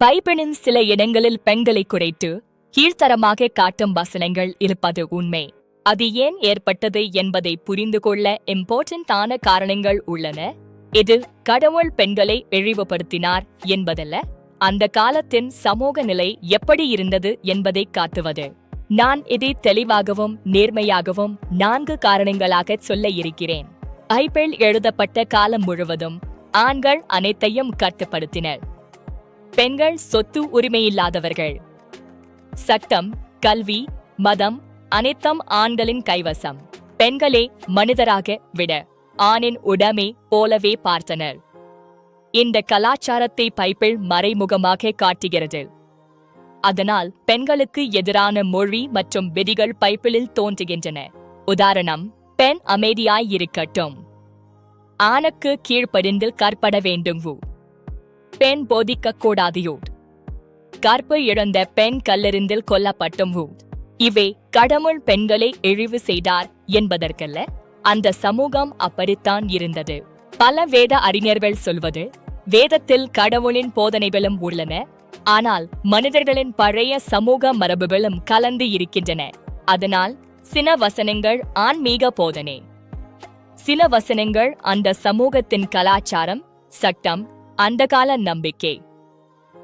பைபிளின் சில இடங்களில் பெண்களை குறைத்து கீழ்த்தரமாக காட்டும் வசனங்கள் இருப்பது உண்மை. அது ஏன் ஏற்பட்டது என்பதை புரிந்து கொள்ள இம்பார்ட்டன்டான காரணங்கள் உள்ளன. இது கடவுள் பெண்களை இழிவுபடுத்தினார் என்பதல்ல அந்த காலத்தின் சமூக நிலை எப்படி இருந்தது என்பதை காட்டுவது. நான் இதை தெளிவாகவும் நேர்மையாகவும் நான்கு காரணங்களாக சொல்ல இருக்கிறேன். ஐபிள் எழுதப்பட்ட காலம் முழுவதும் ஆண்கள் அனைத்தையும் கட்டுப்படுத்தினர். பெண்கள் சொத்து உரிமையில்லாதவர்கள். சட்டம் கல்வி மதம் அனைத்தும் ஆண்களின் கைவசம். பெண்களே மனிதராக விட ஆணின் உடமே போலவே பார்த்தனர். இந்த கலாச்சாரத்தை பைப்பிள் மறைமுகமாக காட்டுகிறது. அதனால் பெண்களுக்கு எதிரான மொழி மற்றும் விதிகள் பைப்பிளில் தோன்றுகின்றன. உதாரணம் பெண் அமைதியாய் இருக்கட்டும். ஆணுக்கு கீழ்ப்படிந்து கற்பட வேண்டும் பெண் போதிக்க கூடாதியூட் கற்பு இழந்த பெண் கல்லறிந்தில் கொல்லப்பட்டும் இவை கடவுள் பெண்களை இழிவு செய்தார் என்பதற்கல்ல அந்த சமூகம் அப்படித்தான் இருந்தது. பல வேத அறிஞர்கள் சொல்வது வேதத்தில் கடவுளின் போதனைகளும் உள்ளன ஆனால் மனிதர்களின் பழைய சமூக மரபுகளும் கலந்து இருக்கின்றன. அதனால் சில வசனங்கள் ஆன்மீக போதனை. சில வசனங்கள் அந்த சமூகத்தின் கலாச்சாரம் சட்டம் அந்த கால நம்பிக்கை.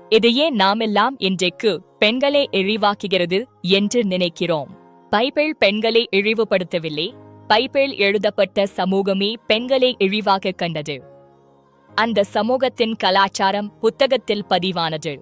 இதையே நாமெல்லாம் இன்றைக்கு பெண்களை இழிவாக்குகிறது என்று நினைக்கிறோம். பைபிள் பெண்களை இழிவுபடுத்தவில்லை. பைபிள் எழுதப்பட்ட சமூகமே பெண்களை இழிவாக கண்டது. அந்த சமூகத்தின் கலாச்சாரம் புத்தகத்தில் பதிவானது.